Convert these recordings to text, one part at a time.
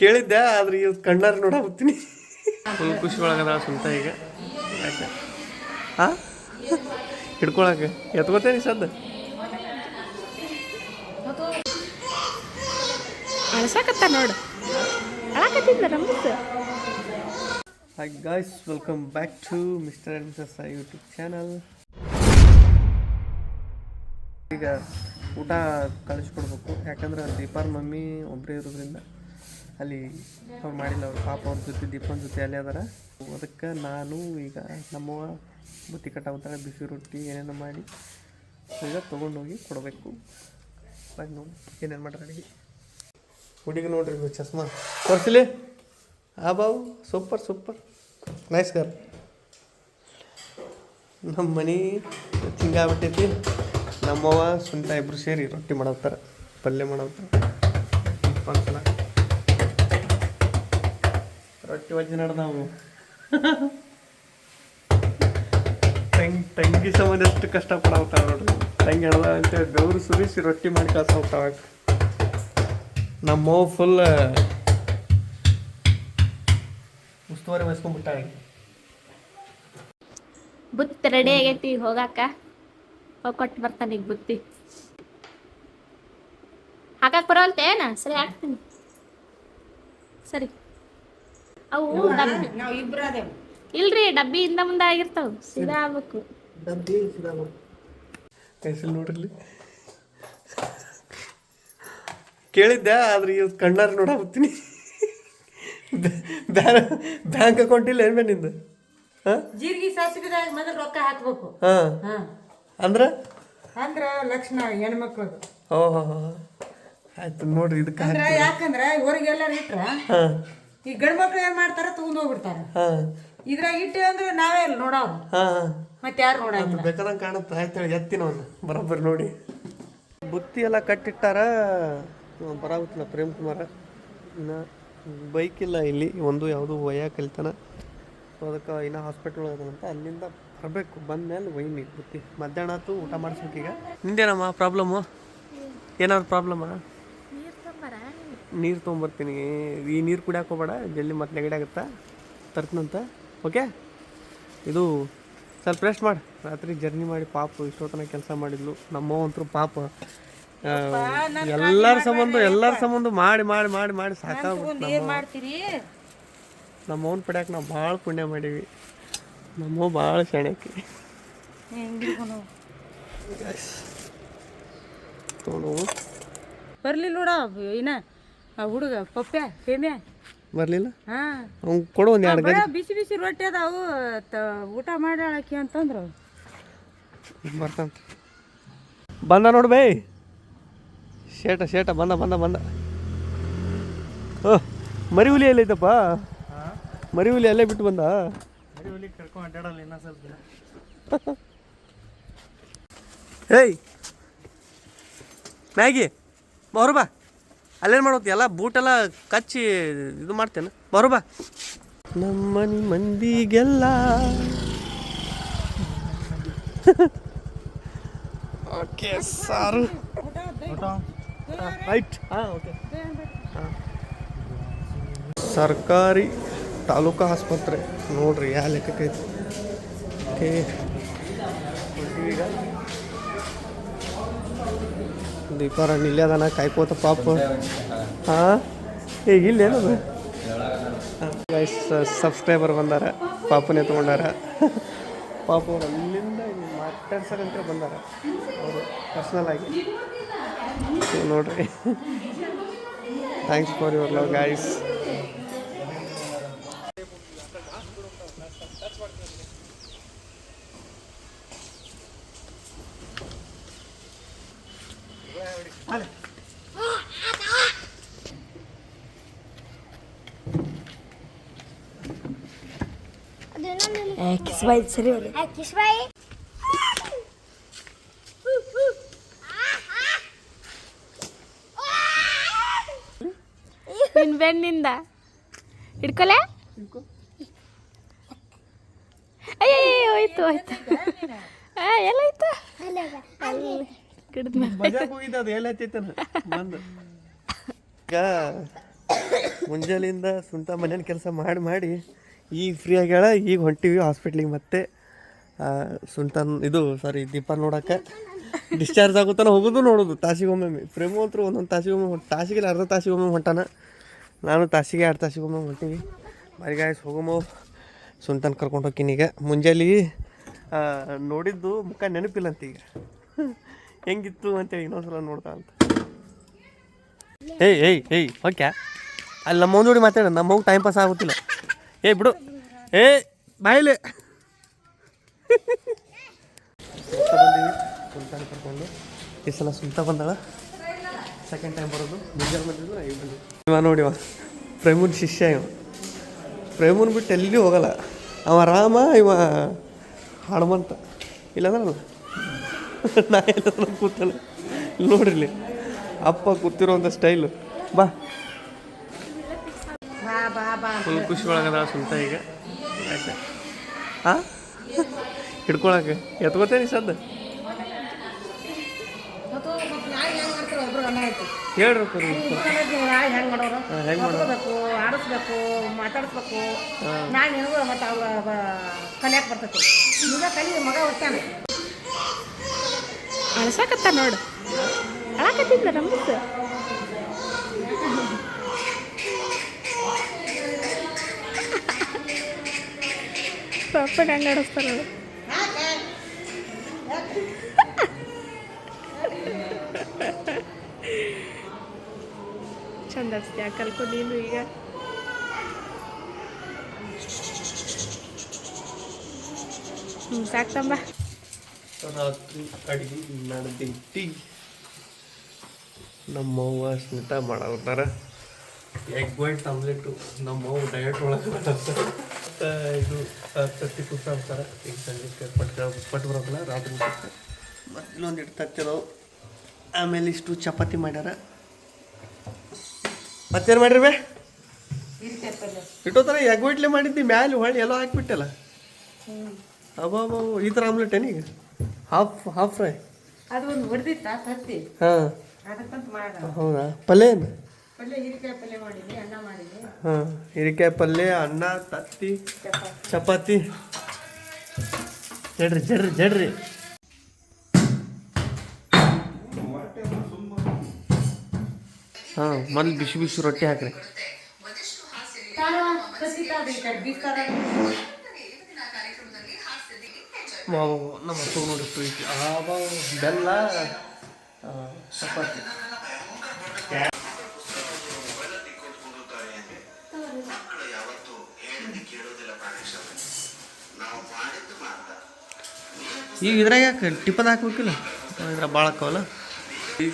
ಕೇಳಿದ್ದೆ ಆದ್ರೆ ಇವತ್ತು ಕಣ್ಣಾರ ನೋಡಾಕತ್ತೀನಿ ಫುಲ್ ಖುಷಿ ಒಳಗದ ಸುಂತ ಈಗ. ಯಾಕೆ? ಹಾ ಹಿಡ್ಕೊಳಕ್ಕೆ. ಎತ್ಕೋತೇನಿ ಸದ್ದ. ಅಳ್ಸಾಕತ್ತ ನೋಡು. ಅಳಕತ್ತಿದ್ದ ನಮ್ಮದು hi guys welcome back to mister and missus YouTube channel ಈಗ ಊಟ ಕಳಿಸ್ಕೊಡ್ಬೇಕು ಯಾಕಂದ್ರೆ ದೀಪಾರ್ ಮಮ್ಮಿ ಒಬ್ಬರೇ ಇರೋದ್ರಿಂದ ಅಲ್ಲಿ ಅವ್ರು ಮಾಡಿಲ್ಲ, ಅವ್ರು ಪಾಪ ಅವ್ರ ಜೊತೆ, ದೀಪನ ಜೊತೆ ಅಲ್ಲೇ ಅದಾರ. ಅದಕ್ಕೆ ನಾನು ಈಗ ನಮ್ಮವ್ವ ಬುತ್ತಿ ಕಟ್ಟಾಗ್ತಾರೆ ಬಿಸಿ ರೊಟ್ಟಿ ಏನೇನೋ ಮಾಡಿ ಈಗ ತೊಗೊಂಡೋಗಿ ಕೊಡಬೇಕು. ಬಾಯ್ ನೋಡಿ, ಏನೇನು ಮಾಡ್ರಿ ಅಡಿಗೆ. ಹುಡುಗಿ ನೋಡ್ರಿ ಚಸ್ಮಾ. ತೋರಿಸಲಿ? ಆ ಬಾವು, ಸೂಪರ್ ಸೂಪರ್. ನೈಸ್ ಗರ್ ನಮ್ಮ ಮನೆ ಹಿಂಗಾಗ್ಬಿಟ್ಟೈತಿ ನಮ್ಮವ್ವ ಸುಂಟ ಇಬ್ರು ಸೇರಿ ರೊಟ್ಟಿ ಮಾಡತ್ತಾರ ಪಲ್ಯ ಮಾಡತ್ತಾರ ರೊಟ್ಟಿ ನಾವು. ತಂಗಿ ತಂಗಿ ಸಂಬಂಧ ಎಷ್ಟು ಕಷ್ಟಪಡಾವತ್ತಾವ ನೋಡ್ರಿ. ತಂಗಿ ಹೇಳ್ದ ಅಂತೇಳಿ ಬೆವರು ಸುರಿಸಿ ರೊಟ್ಟಿ ಮಾಡಿ ಕಳ್ಸಾವತ್ತಾವ ನಮ್ಮವ್ವ ಫುಲ್ ಉಸ್ತುವಾರಿ ವಹಿಸ್ಕೊಂಡ್ಬಿಟ್ಟಾಳೆ. ಬುತ್ತಿ ರೆಡಿ ಆಗೈತಿ, ಹೋಗಾಕ. ಹೋಗಿ ಕೊಟ್ಟು ಬರ್ತಾನೆ ಈಗ ಬುತ್ತಿ. ಹಾಕಕ್ ಬರಲ್ತೆ ಏನ ಸರಿ, ಹಾಕ್ತೀನಿ. ಸರಿ. ಅವು ಡಬ್ಬಿ. ನಾವು ಇಬ್ರು ಅದೇವು. ಇಲ್ರಿ ಡಬ್ಬಿ ಇಂದ ಮುಂದೆ ಆಗಿರ್ತಾವ ಸೀದಾ ಆಗ್ಬೇಕು. ಹೆಸರು ನೋಡ್ರಿ. ಕೇಳಿದ್ದೆ ಆದ್ರೆ ಇವತ್ತು ಕಣ್ಣಾರ ನೋಡಾಕತ್ತೀನಿ ಬ್ಯಾಂಕ್ ಅಕೌಂಟ್ ಇಲ್ಲ ಏನ್ ಬೇ ನಿಂದು ಜೀರಿಗೆ ಸಾಸಿಗೆ ಮೊದಲು ರೊಕ್ಕ ಹಾಕ್ಬೇಕು. ಹಾಂ. ಹಾ. ಅಂದ್ರೆ? ಅಂದ್ರ ಲಕ್ಷಣ ಹೆಣ್ಮಕ್ಳದು ಓ ಹೋ ಹೋ. ಆಯ್ತು ನೋಡ್ರಿ ಇದಕ್ಕೆ ಯಾಕಂದ್ರೆ ಇವರಿಗೆಲ್ಲ ಇಟ್ರ ಹಾಂ. ಈ ಗಂಡ್ ಮಕ್ಳು ಏನ್ ಮಾಡ್ತಾರ? ತಗೊಂಡ್ ಹೋಗ್ಬಿಡ್ತಾರ. ಹಾಂ. ಇದ್ರಾಗ ಇಟ್ಟು ಅಂದ್ರೆ ನಾವೇ ಇಲ್ಲ ನೋಡೋರು ಮತ್ತೆ ಯಾರು ನೋಡಂಗಿಲ್ಲ. ಬೇಕಾದಂಗೆ ಕಾಣುತ್ತೆ. ಆಯ್ತು ಎತ್ತಿನ ಒಂದು. ಬರೋಬ್ಬರಿ ನೋಡಿ. ಬುತ್ತಿ ಎಲ್ಲ ಕಟ್ಟಿಟ್ಟಾರ? ಬರಾಗುತ್ತಿಲ್ಲ ಪ್ರೇಮ್ ಕುಮಾರ. ಇನ್ನು ಬೈಕ್ ಇಲ್ಲ ಇಲ್ಲಿ. ಒಂದು ಯಾವುದು ವಯ ಕಲಿತಾನ. ಸೊ ಅದಕ್ಕೆ ಇನ್ನೂ ಹಾಸ್ಪಿಟಲ್ ಅಂತ ಅಲ್ಲಿಂದ ಬರಬೇಕು. ಬಂದ್ಮೇಲೆ ಒಯ್ನಿ ಬುತ್ತಿ. ಮಧ್ಯಾಹ್ನ ಆಯ್ತು ಊಟ ಮಾಡಿಸ್ಬೇಕೀಗ ನಿಂದೇನಮ್ಮ ಪ್ರಾಬ್ಲಮ್ಮು ಏನಾದ್ರು ಪ್ರಾಬ್ಲಮ್ಮ ನೀರು ತೊಗೊಂಬರ್ತೀನಿ. ಈ ನೀರು ಕುಡಿಯಕ್ಕೆ ಹೋಗ್ಬೇಡ ಜಲ್ದಿ ಮತ್ತೆ ನೆಗಡಿ ಆಗುತ್ತಾ? ತರ್ತನಂತ ಓಕೆ ಇದು ಸ್ವಲ್ಪ ರೆಸ್ಟ್ ಮಾಡಿ. ರಾತ್ರಿ ಜರ್ನಿ ಮಾಡಿ ಪಾಪ ಇಷ್ಟೊತ್ತನ ಕೆಲಸ ಮಾಡಿದ್ಲು. ನಮ್ಮವ್ವ ಅಂತೂ ಪಾಪ ಎಲ್ಲರ ಸಂಬಂಧ ಎಲ್ಲರ ಸಂಬಂಧ ಮಾಡಿ ಮಾಡಿ ಮಾಡಿ ಮಾಡಿ ನಮ್ಮ ಮಾಡ್ತೀರಿ? ನಮ್ಮವ್ನ ಪಡ್ಯಾಕ ನಾವು ಭಾಳ ಪುಣ್ಯ ಮಾಡೀವಿ. ನಮ್ಮವ್ವ ಭಾಳ ಶಣಕ್ಕೆ ಬರ್ಲಿ ಬರ್ಲಿಲ್ಲ ನೋಡ ಇನ್ನ. ಆ ಹುಡುಗ ಪಪ್ಪೆ ಫೇಮ್ಯಾ ಬರಲಿಲ್ಲ? ಹಾ. ಅವ್ನು ಕೊಡು ಒಂದ್ ಎರಡು ಗಂಟೆ ಬಿಸಿ ಬಿಸಿ ರೊಟ್ಟಿ ಅದಾವು ತ- ಊಟ ಮಾಡಾಳಕಿ ಅಂತಂದ್ರು. ಬರ್ತಾನ ಬಂದ ನೋಡು ಬೈ. ಶೇಟ ಶೇಟ ಬಂದ ಬಂದ ಬಂದ. ಓ ಮರಿ ಹುಲಿ ಎಲ್ಲೈತಪ್ಪ ಮರಿ ಹುಲಿ ಅಲ್ಲೇ ಬಿಟ್ಟು ಬಂದ? ಹೇಯ್ ಮ್ಯಾಗಿ ಬರು ಬಾ. ಅಲ್ಲೇನು ಮಾಡೋತಿ ಎಲ್ಲ ಬೂಟೆಲ್ಲ ಕಚ್ಚಿ ಇದು ಮಾಡ್ತೇನೆ. ಬರು ಬಾ. ನಮ್ಮನಿ ಮಂದಿಗೆಲ್ಲ ಓಕೆ ಸಾರು. ರೈಟ್ ಹಾಂ ಓಕೆ. ಸರ್ಕಾರಿ ತಾಲೂಕು ಆಸ್ಪತ್ರೆ. ನೋಡ್ರಿ ಯಾವ ಲೆಕ್ಕಕ್ಕೆ ಐತಿ? ಓಕೆ. ಈಗ ದೀಪಾರಾಣಿ ಇಲ್ಲೇ ಅದಾನ, ಕಾಯ್ಕೋತ ಪಾಪ. ಹಾಂ? ಈಗ ಇಲ್ಲೇನದು ಗೈಸ್ ಸಬ್ಸ್ಕ್ರೈಬರ್ ಬಂದಾರ, ಪಾಪನೇ ತೊಗೊಂಡಾರ. ಪಾಪ ಅವ್ರು ಅಲ್ಲಿಂದ ಇಲ್ಲಿ ಮಾತಾಡ್ಸಕ್ಕಂತ ಬಂದಾರ. ಅವರು ಪರ್ಸ್ನಲ್ ಆಗಿ. ನೋಡ್ರಿ. Thanks for your love guys ಕಿಸ್ಬಾಯ್ ಸರಿ ನಿನ್ ಬೆನ್ನಿಂದ. ಹಿಡ್ಕೊಲೆ? ಅಯ್ಯೋ ಹೋಯ್ತು ಹೋಯ್ತು. ಎಲ್ಲಿ ಈಗ ಮುಂಜಾನೆಯಿಂದ ಸುಂಟ ಮನೇನ ಕೆಲಸ ಮಾಡಿ ಮಾಡಿ ಈಗ ಫ್ರೀ ಆಗ್ಯಾಳ, ಈಗ ಹೊಂಟಿವಿ ಹಾಸ್ಪಿಟ್ಲಿಗೆ ಮತ್ತೆ ಸುಲ್ತಾನ್ ಇದು ಸಾರಿ ದೀಪ ನೋಡಕ್ಕೆ ಡಿಸ್ಚಾರ್ಜ್ ಆಗುತ್ತಾನ ಹೋಗೋದು ನೋಡೋದು ತಾಸಿಗೊಮ್ಮೆ ಪ್ರೇಮು ಅಂತೂ ಒಂದೊಂದು ತಾಸಿಗೊಮ್ಮೆ ಒಮ್ಮೆ ತಾಸಿಗೆ ಅರ್ಧ ತಾಸಿಗೊಮ್ಮೆ ಹೊಂಟಾನ. ನಾನು ತಾಸಿಗೆ ಎರಡು ತಾಸಿಗೊಮ್ಮೆ ಹೊಂಟೀವಿ. ಬಾರಿ ಗಾಯಸ್ ಹೋಗಮೋ. ಸುಂಟನ್ ಕರ್ಕೊಂಡು ಹೋಗ್ತೀನಿ ಈಗ. ಮುಂಜಾನೆ ನೋಡಿದ್ದು ಮುಖ ನೆನಪಿಲ್ಲ ಅಂತ ಈಗ. ಹೆಂಗಿತ್ತು ಅಂತೇಳಿ ಇನ್ನೊಂದ್ಸಲ ನೋಡ್ತಾ ಅಂತ. ಏಯ್ ಏಯ್ ಏಯ್ ಓಕೆ ಅಲ್ಲಿ ನಮ್ಮ ಜೋಡಿ ಮಾತಾಡ ನಮ್ಮ ಮಗು ಟೈಮ್ ಪಾಸ್ ಆಗುತ್ತಿಲ್ಲ. ಏಯ್ ಬಿಡು. ಏ ಬಾಯಿಲೆ ಕರ್ಕೊಂಡು ಈ ಸಲ ಸುಲ್ತಾ ಬಂದಾಳ ಸೆಕೆಂಡ್ ಟೈಮ್ ಬರೋದು ಮುಂಜಾನೆ ಬಂದಿದ್ದು ಇವ. ನೋಡಿವ ಪ್ರೇಮುನ್ ಶಿಷ್ಯ ಇವ. ಪ್ರೇಮುನ್ ಬಿಟ್ಟು ಎಲ್ಲಿ ಹೋಗಲ್ಲ. ಅವ ರಾಮ, ಇವ ಹನುಮಂತ. ಇಲ್ಲಂದ್ರಲ್ಲ? ನಾ ಎಲ್ಲ ಕೂತಾನೆ ನೋಡ್ರಿ ಅಪ್ಪ ಕೂತಿರೋಂಥ ಸ್ಟೈಲು ಬಾ. ಫುಲ್ ಖುಷಿ ಒಳಗದ ಸುಲ್ತ ಈಗ. ಆಯ್ತಾ. ಹಾಂ ಹಿಡ್ಕೊಳಕ್ಕೆ. ಎತ್ಕೋತೇನೆ ಸದ್ದ? ಹೇಳ್ರಿ ಕರಿ ಹೆಂಗ್ ಮಾಡೋರು ಹೆಂಗೆ ಮಾಡೋದು? ಬೇಕು ಆಡಿಸ್ಬೇಕು ಮಾತಾಡಿಸ್ಬೇಕು. ನಾನು ನಿನಗೂ ಮತ್ತೆ ಅವ ಕಲಿಯಕ್ಕೆ ಬರ್ತೈತಿ. ಈಗ ಕಲಿ ಮಗ ಹೋಗ್ತಾನೆ ಅಳ್ಸಾಕತ್ತ ನೋಡು. ಅಳಕತ್ತಿದ್ಲ ರಮೇಶ್ ಪಾಪಡ್ ಹೆಂಗೆ ಆಡಿಸ್ತಾರಲ್ಲ. ಚಂದ ಯಾಕೆ ಕಲ್ಕೊ ನೀನು ಈಗ? ಹ್ಞೂ ಸಾಕ್ತಂಬ ರಾತ್ರಿ ಅಡಿಗೆ ನಡೆದೈತಿ ನಮ್ಮವ್ವ ಸ್ಮಿತ ಮಾಡತ್ತಾರ ಎಗ್ ವೈಟ್ ಆಮ್ಲೆಟು ನಮ್ಮವ್ವ ಡಯಟ್ ಒಳಗೆ ಇದು ತತ್ತಿ ಕುಸ ಅಂತಾರೆ ಈಗ ಸಂಜೆ ಪಟ್ಟು ಪಟ್ಟು ಬರೋಕಲ್ಲ ರಾತ್ರಿ ಮತ್ತು ಇಲ್ಲೊಂದು ಇಟ್ಟು ತತ್ತಿರೋ ಆಮೇಲೆ ಇಷ್ಟು ಚಪಾತಿ ಮಾಡ್ಯಾರ. ಮತ್ತೇನು ಮಾಡ್ರಿ ಬೇ? ಇಟ್ಟೋತರ ಎಗ್ ವೈಟ್ಲೆ ಮಾಡಿದ್ದಿ ಮ್ಯಾಲೆ ಹೊಳಿ ಎಲ್ಲ ಹಾಕ್ಬಿಟ್ಟಲ್ಲ. ಅಬ್ಬಾ ಈ ಥರ ಆಮ್ಲೆಟ್ ಏನೀಗ ಹಾಫ್ ಹಾಫ್ ಫ್ರೈ ಹಾಂ. ಹೌದಾ? ಪಲ್ಯ ಏನು? ಹಾಂ ಹೀರೆಕಾಯಿ ಪಲ್ಯ ಅನ್ನ ತತ್ತಿ ಚಪಾತಿ. ಜಡ್ರಿ ಜಡ್ರಿ ಜಡ್ರಿ. ಹಾಂ ಮೊದಲು ಬಿಸಿ ಬಿಸಿ ರೊಟ್ಟಿ ಹಾಕ್ರಿ. ನಮ್ಮ ನೋಡಿ ಪ್ರೀತಿ ಆವಾಗ ಬೆಲ್ಲ ಚಪಾತಿ. ಈಗ ಇದ್ರಾಗ ಯಾಕೆ ಟಿಪ್ಪದ ಹಾಕ್ಬೇಕಿಲ್ಲ ಇದ್ರ ಭಾಳ ಹಾಕವಲ್ಲ ಈಗ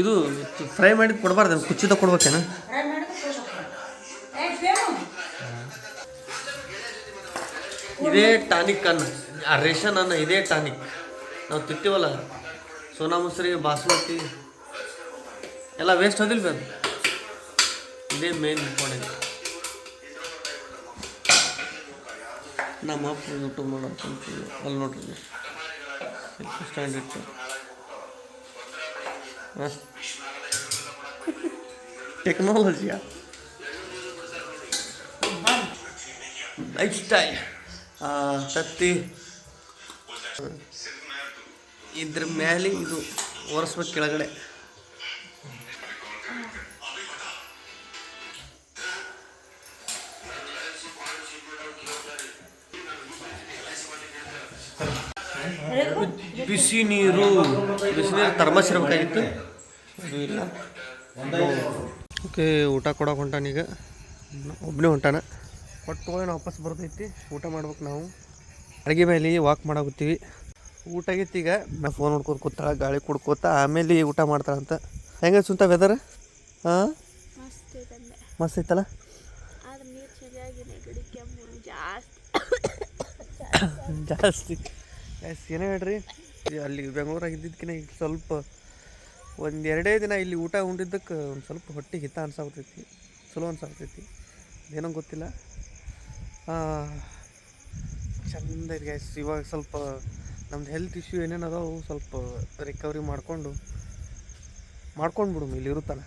ಇದು ಫ್ರೈ ಮಾಡಿ ಕೊಡಬಾರ್ದು ಕುಚ್ಚಿದ ಕೊಡ್ಬೇಕೇನ. ಇದೇ ಟಾನಿಕ್ ಅನ್ನ ಆ ರೇಷನ್ ಅನ್ನ ಇದೇ ಟಾನಿಕ್. ನಾವು ತಿಂತೀವಲ್ಲ ಸೋನಾ ಮುಸ್ರಿ ಬಾಸ್ಮತಿ ಎಲ್ಲ ವೇಸ್ಟ್ ಹೋದಿಲ್ಲ ಅದು ಇದೇ ಮೇನ್ ಇಂಪಾರ್ಟೆಂಟ್ ನಮ್ಮ ಅಪ್ಪ ಯೂಟ್ಯೂಬ್ ಮಾಡೋಕೆ ಅಲ್ಲಿ ನೋಡ್ರಿ. ಸ್ಟ್ಯಾಂಡ್ ಇಟ್ಟು ಟೆಕ್ನಾಲಜಿಯಾ ಲೈಫ್ ಸ್ಟೈಲ್ ತತ್ತಿ. ಇದ್ರ ಮೇಲೆ ಇದು ಒರೆಸ್ಬೇಕು ಕೆಳಗಡೆ. ಬಿಸಿ ನೀರು ಬಿಸಿ ನೀರು ಇರಬೇಕಾಗಿತ್ತು ಅದು ಇಲ್ಲ. ಓಕೆ ಊಟ ಕೊಡೋಕೆ ಹೊಂಟಾನೀಗ ಒಬ್ಬನೇ ಹೊಂಟಾನ. ಒಟ್ಟು ಹೋಗಿ ವಾಪಸ್ ಬರ್ತೈತಿ. ಊಟ ಮಾಡ್ಬೇಕು ನಾವು. ಅಡುಗೆ ಮೇಲೆ ವಾಕ್ ಮಾಡಾಕತ್ತೀವಿ. ಊಟ ಆಗೈತಿ ಈಗ. ನಾ ಫೋನ್ ನೋಡ್ಕೊತ ಕೂತಾಳ ಗಾಳಿ ಕುಡ್ಕೋತ ಆಮೇಲೆ ಊಟ ಮಾಡ್ತಾಳಂತ ಹೆಂಗೆ ಸುಂತ ವೆದರ್ ಹಾಂ ಮಸ್ತ್ ಐತಲ್ಲ? ಜಾಸ್ತಿ. ಜಾಸ್ತಿ. ಎಸ್ ಏನೇ ಹೇಳ್ರಿ? ಅಲ್ಲಿ ಬೆಂಗಳೂರಾಗ ಇದ್ದಿದ್ದಕ್ಕಿಂತ ಈಗ ಸ್ವಲ್ಪ ಒಂದು ಎರಡೇ ದಿನ ಇಲ್ಲಿ ಊಟ ಉಂಡಿದ್ದಕ್ಕೆ ಒಂದು ಸ್ವಲ್ಪ ಹೊಟ್ಟೆ ಹಿತ ಅನ್ಸಾಗ್ತೈತಿ ಚಲೋ ಅನ್ಸಾಗ್ತೈತಿ ಏನೋ ಗೊತ್ತಿಲ್ಲ. ಚಂದ ಇದೆ ಗ್ಯಾಸ್ ಇವಾಗ ಸ್ವಲ್ಪ ನಮ್ದು ಹೆಲ್ತ್ ಇಶ್ಯೂ ಏನೇನು ಅದಾವು ಸ್ವಲ್ಪ ರಿಕವರಿ ಮಾಡಿಕೊಂಡು ಮಾಡ್ಕೊಂಡು ಬಿಡು ಇಲ್ಲಿ ಇರುತ್ತಾನ.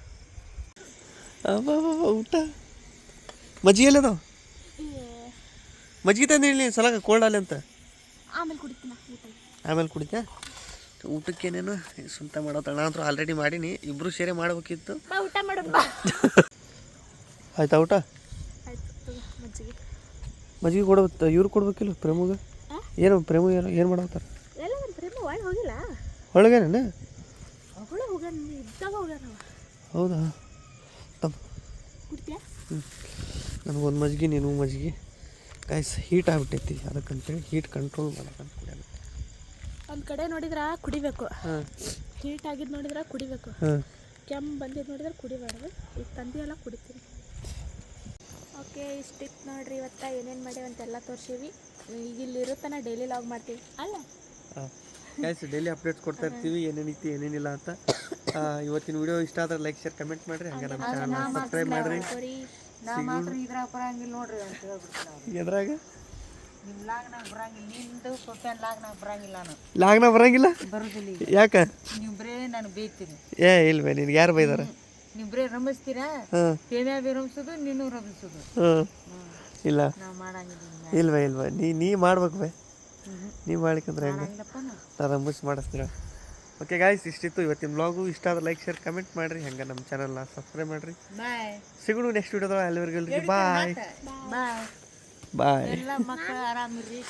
ಊಟ? ಮಜ್ಜಿಗೆ ಎಲ್ಲದಾವ ಮಜ್ಜಿಗೆ ತಂದು ಹೇಳಿ ಸಲಕ ಕೋಲ್ಡ್ ಅಲ್ಲಿ ಅಂತ? ಆಮೇಲೆ ಕುಡಿತೀನಿ ಆಮೇಲೆ ಕುಡಿತಾ ಊಟಕ್ಕೇನೇನು ಸುಂತ ಮಾಡೋತಣ ಅಂತ ಆಲ್ರೆಡಿ ಮಾಡೀನಿ. ಇಬ್ಬರು ಸೇರಿ ಮಾಡಬೇಕಿತ್ತು. ಊಟ ಮಾಡೋದು ಆಯ್ತಾ ಊಟ? ಮಜ್ಜಿಗೆ ಕೊಡಬೇಕ ಕೊಡ ಇವ್ರು ಕೊಡ್ಬೇಕಿಲ್ಲ ಪ್ರೇಮಗ? ಏನು ಪ್ರೇಮ ಏನು ಏನು ಮಾಡತ್ತಾರ ಒಳಗೇನ. ಹೌದಾ? ನನಗೊಂದು ಮಜ್ಜಿಗೆ ನೀನು ಮಜ್ಜಿಗೆ. ಗಾಯ್ಸ್ ಹೀಟ್ ಆಗ್ಬಿಟ್ಟೈತಿ ಅದಕ್ಕಂತೇಳಿ ಹೀಟ್ ಕಂಟ್ರೋಲ್ ಮಾಡೋಕ್ಕಂತ ಕುಡಿಯೋಣ ಒಂದು ಕಡೆ ನೋಡಿದ್ರ ಕುಡಿಬೇಕು. ಹೀಟ್ ಆಗಿದ್ ನೋಡಿದ್ರ ಕುಡಿಬೇಕು. ಕೆಮ್ಮ ಬಂದಿದ್ದು ನೋಡಿದ್ರೆ ಕುಡಿಬಾರ್ದು. ಈಗ ತಂದಿ ಎಲ್ಲ ಕುಡಿತೀನಿ. ಓಕೆ ಇಷ್ಟಿತ್ತು ನೋಡ್ರಿ ಇವತ್ತ ಏನೇನು ಅಂತ ಅಂತೆಲ್ಲ ತೋರಿಸೀವಿ. ಈಗ ಇಲ್ಲಿ ಇರುತ್ತಾನ ಡೈಲಿ ಲಾಗ್ ಮಾಡ್ತೀವಿ. ಅಲ್ಲ? ಗೈಸ್ ಡೈಲಿ ಅಪ್ಡೇಟ್ಸ್ ಕೊಡ್ತಾ ಇರ್ತೀವಿ ಏನೇನಿತ್ತು ಏನೇನಿಲ್ಲ ಅಂತ. ಆ, ಇವತ್ತಿನ ವಿಡಿಯೋ ಇಷ್ಟ ಆದ್ರೆ ಲೈಕ್ ಶೇರ್ ಕಮೆಂಟ್ ಮಾಡ್ರಿ. ಹಂಗೆ ನಮ್ಮ ಚಾನಲ್ ಸಬ್ಸ್ಕ್ರೈಬ್ ಮಾಡ್ರಿ. ನಾ ಮಾತ್ರ ಇದ್ರಾಗ ಲಾಗ್ನಾಗ ಬರಂಗಿಲ್ಲ ನಿಂದು ಸೊಪ್ಯಾನ್ ಲಾಗ್ನಾಗ ಬರಂಗಿಲ್ಲ ನಾನು. ಲಾಗ್ನ ಬರಂಗಿಲ್ಲ? ಬರುದಿಲ್ಲ ಈಗ. ಯಾಕೆ? ನೀವು ಬರೇ ನಾನು ಬೇಯ್ತೀನಿ ಏ ಇಲ್ವೇ ನಿನ್ಗೆ ಯಾರು ಬೈದಾರ? ನೀವು ಬರೇ ರಮಿಸ್ತೀರಾ? ಪೇಮ್ಯಾ ಬಿ ರಮಿಸೋದು ನೀನು ರಮಿಸೋದು. ಇಲ್ಲ. ನಾವು ಮಾಡಂಗಿಲ್ಲ ಇಲ್ಲವೇ ಇಲ್ಲವೇ ನೀ ನೀ ಮಾಡ್ಬೇಕು ಬೇ. ನೀ ಮಾಡ್ಕಂದ್ರೆ ಹೆಂಗೆ ನಾ. ರಂಬಿಸ್ ಮಾಡಿಸ್ತೀರ? ಓಕೆ ಗಾಯ್ಸ್ ಇಷ್ಟಿತ್ತು ಇವತ್ತಿನ ಬ್ಲಾಗು ಇಷ್ಟ ಆದ್ರೆ ಲೈಕ್ ಶೇರ್ ಕಮೆಂಟ್ ಮಾಡಿರಿ. ಹಂಗೆ ನಮ್ಮ ಚಾನಲ್ನ ಸಬ್ಸ್ಕ್ರೈಬ್ ಮಾಡಿರಿ. ಸಿಗೋಣ ನೆಕ್ಸ್ಟ್ ವಿಡಿಯೋದಾಗ ಅಲ್ಲಿವರೆಗೆ ಬಾಯ್ ಬಾಯ್ ಬಾಯ್ ಎಲ್ಲ ಮಕ್ಕಳು ಆರಾಮಿರ್ರಿ